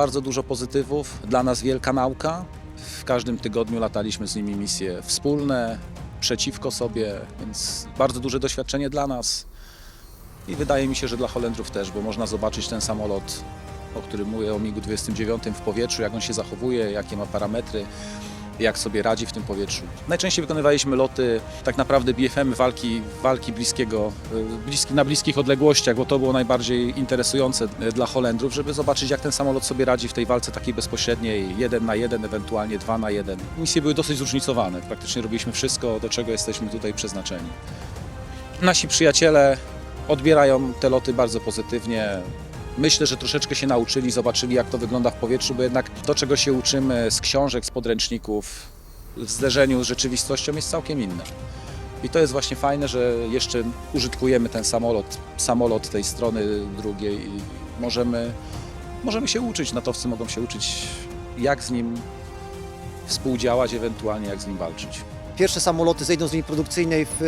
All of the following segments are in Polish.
Bardzo dużo pozytywów, dla nas wielka nauka. W każdym tygodniu lataliśmy z nimi misje wspólne, przeciwko sobie, więc bardzo duże doświadczenie dla nas. I wydaje mi się, że dla Holendrów też, bo można zobaczyć ten samolot, o którym mówię, o MiG-29 w powietrzu, jak on się zachowuje, jakie ma parametry, jak sobie radzi w tym powietrzu. Najczęściej wykonywaliśmy loty tak naprawdę BFM walki, walki bliskiego, y, bliski, na bliskich odległościach, bo to było najbardziej interesujące y, dla Holendrów, żeby zobaczyć jak ten samolot sobie radzi w tej walce takiej bezpośredniej, jeden na jeden, ewentualnie dwa na jeden. Misje były dosyć zróżnicowane, praktycznie robiliśmy wszystko, do czego jesteśmy tutaj przeznaczeni. Nasi przyjaciele odbierają te loty bardzo pozytywnie. Myślę, że troszeczkę się nauczyli, zobaczyli jak to wygląda w powietrzu, bo jednak to, czego się uczymy z książek, z podręczników, w zderzeniu z rzeczywistością jest całkiem inne. I to jest właśnie fajne, że jeszcze użytkujemy ten samolot, samolot tej strony drugiej i możemy, możemy się uczyć, natowcy mogą się uczyć jak z nim współdziałać, ewentualnie jak z nim walczyć. Pierwsze samoloty zejdą z linii produkcyjnej w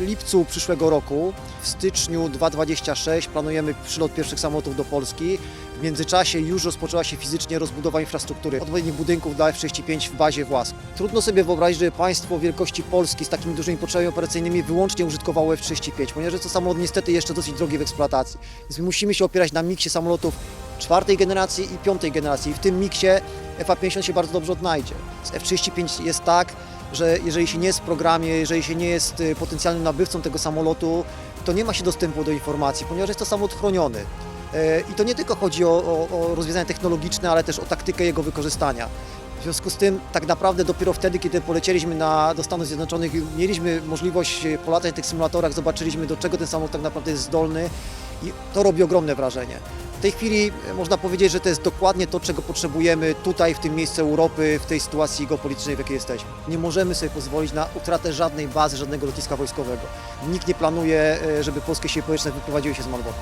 e, lipcu przyszłego roku. W styczniu 2026 planujemy przylot pierwszych samolotów do Polski. W międzyczasie już rozpoczęła się fizycznie rozbudowa infrastruktury odpowiednich budynków dla F-35 w bazie włas. Trudno sobie wyobrazić, żeby państwo wielkości Polski z takimi dużymi potrzebami operacyjnymi wyłącznie użytkowało F-35, ponieważ to samolot niestety jeszcze dosyć drogi w eksploatacji. Więc my musimy się opierać na miksie samolotów czwartej generacji i piątej generacji. I w tym miksie FA-50 się bardzo dobrze odnajdzie. Z F-35 jest tak, że jeżeli się nie jest w programie, jeżeli się nie jest y, potencjalnym nabywcą tego samolotu, to nie ma się dostępu do informacji, ponieważ jest to samolot chroniony. E, I to nie tylko chodzi o, o, o rozwiązania technologiczne, ale też o taktykę jego wykorzystania. W związku z tym tak naprawdę dopiero wtedy, kiedy polecieliśmy na, do Stanów Zjednoczonych mieliśmy możliwość e, polatać na tych symulatorach, zobaczyliśmy do czego ten samolot tak naprawdę jest zdolny i to robi ogromne wrażenie. W tej chwili e, można powiedzieć, że to jest dokładnie to, czego potrzebujemy tutaj, w tym miejscu Europy, w tej sytuacji geopolitycznej, w jakiej jesteśmy. Nie możemy sobie pozwolić na utratę żadnej bazy, żadnego lotniska wojskowego. Nikt nie planuje, e, żeby polskie siły powietrzne wyprowadziły się z Malborku.